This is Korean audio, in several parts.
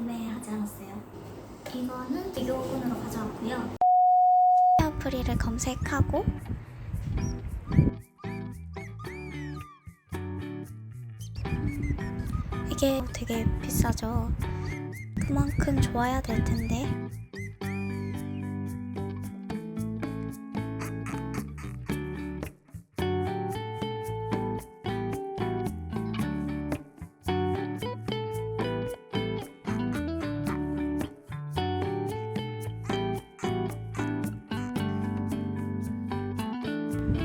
구매하지 않았어요. 이거는 비교군으로 가져왔고요. 헤어프리를 검색하고 이게 되게 비싸죠. 그만큼 좋아야 될 텐데.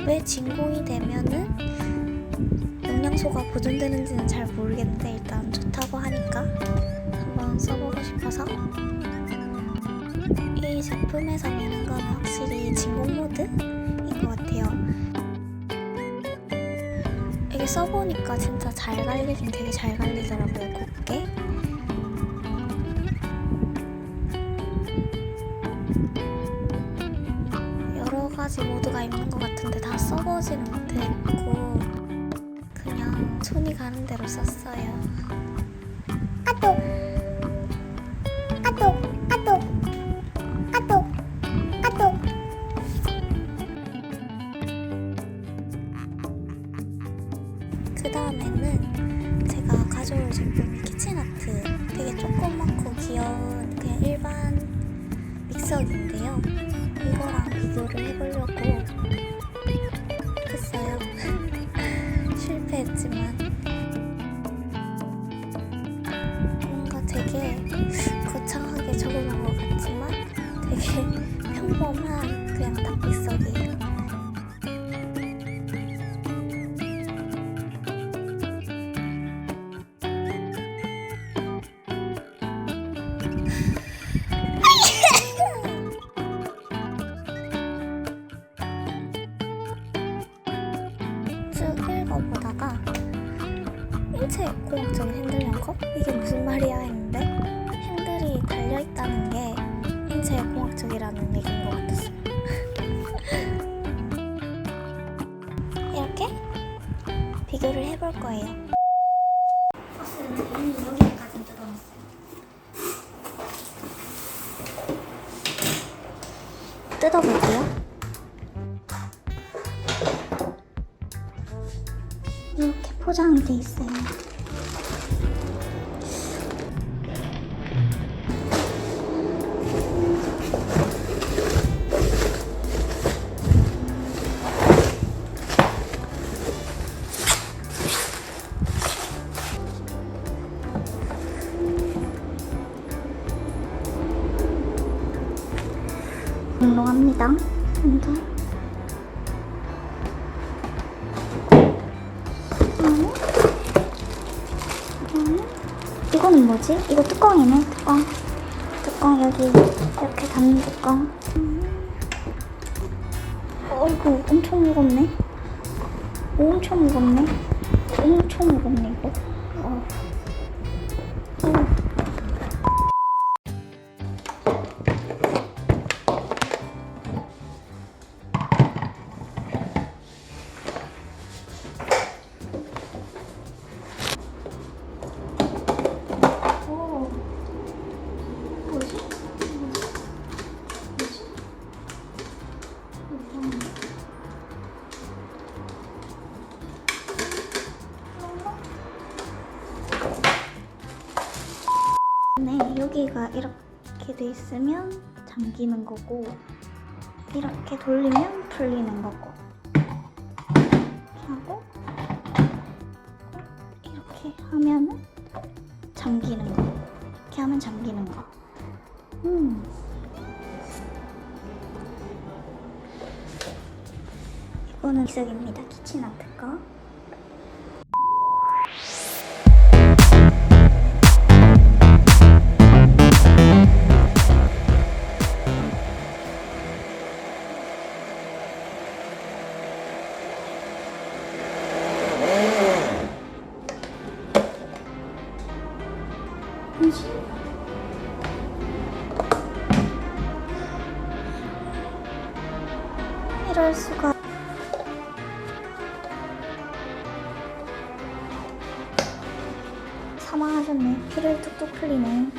왜 진공이 되면은 영양소가 보존되는지는 잘 모르겠는데 일단 좋다고 하니까 한번 써보고 싶어서 이 제품에서 미는 건 확실히 진공 모드인 것 같아요. 이게 써보니까 진짜 잘 갈리긴 되게 잘 갈리더라고요, 곱게. 가지 모드가 있는 것 같은데 다 써보지는 못했고 그냥 손이 가는 대로 썼어요. 아똑 아똑 아똑 아똑 아똑 그 다음에는 제가 가져올 제품이 키친아트. 되게 조그맣고 귀여운 그냥 일반 믹서기인데요. 이거랑 비교를 해보려고 했어요. 실패했지만 뭔가 되게 거창하게 적어놓은 것 같지만 되게 평범한 그냥 딱 믹서기예요. 읽어보다가 인체 공학적인 핸들 연컵? 이게 무슨 말이야 했는데 핸들이 달려있다는 게 인체 공학적이라는 얘기인 것 같았어요. 이렇게 비교를 해볼 거예요. 뜯어볼게요 포장이 돼 있어요. 운동합니다. 먼저. 이거는 뭐지? 이거 뚜껑이네 뚜껑 뚜껑 여기 이렇게 닫는 뚜껑 음. 어이구 엄청 무겁네 엄청 무겁네 엄청 무겁네 이거 어. 어. 네, 여기가 이렇게 돼 있으면 잠기는 거고 이렇게 돌리면 풀리는 거고 하고 이렇게 하면은 잠기는 거. 이렇게 하면 잠기는 거. 음. 이거는 기석입니다. 키친아트 거. 덕분에 피를 뚝뚝 흘리네.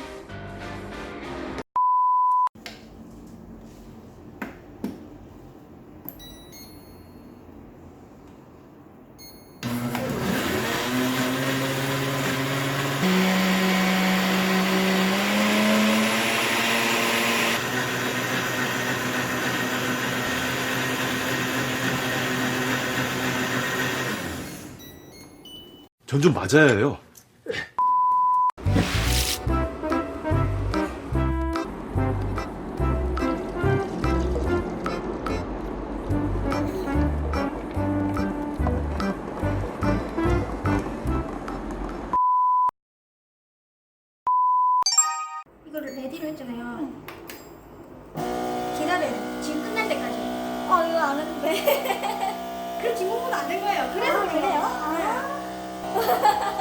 전좀 맞아야 해요. 했는데. 그럼 지금보다 안된 거예요. 그래서 아, 그래요? 아.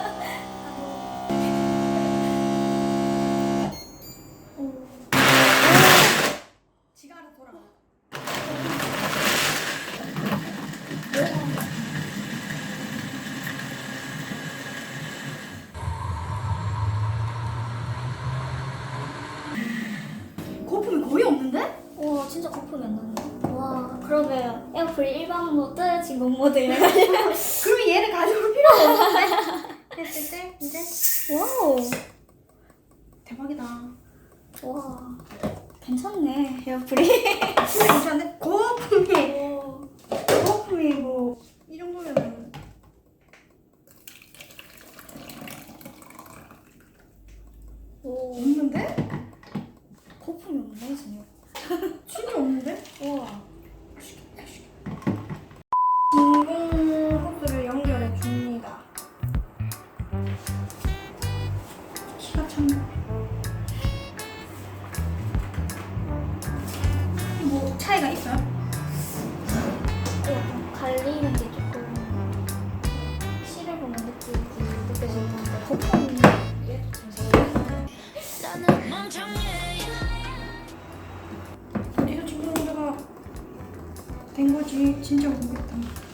1번 모드, 지금 모드 이런 그럼 얘를 가져올 필요가 없는데. 이제 와우. 대박이다. 와. 괜찮네, 에어프리. 괜찮은데? 고품이. 고품이 뭐. 이 정도면. 오. 없는데? 거품이 없네, 진짜. 된 거지? 진짜 모르겠다.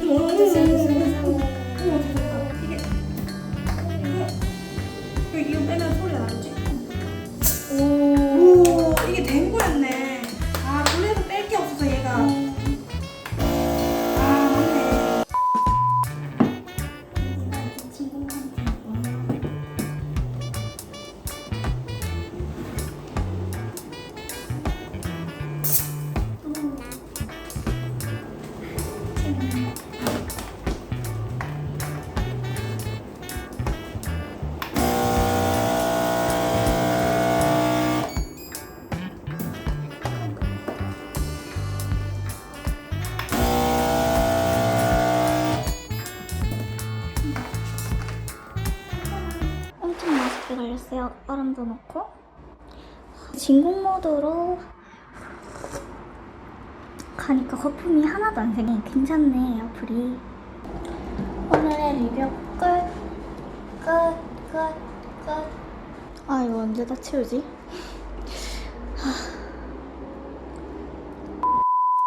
어머, 어 갈렸어요. 얼음도 넣고. 진공 모드로 가니까 거품이 하나도 안 생겨. 괜찮네, 어플이. 오늘의 리뷰 끝. 끝, 끝, 끝. 아, 이거 언제 다 채우지? 하,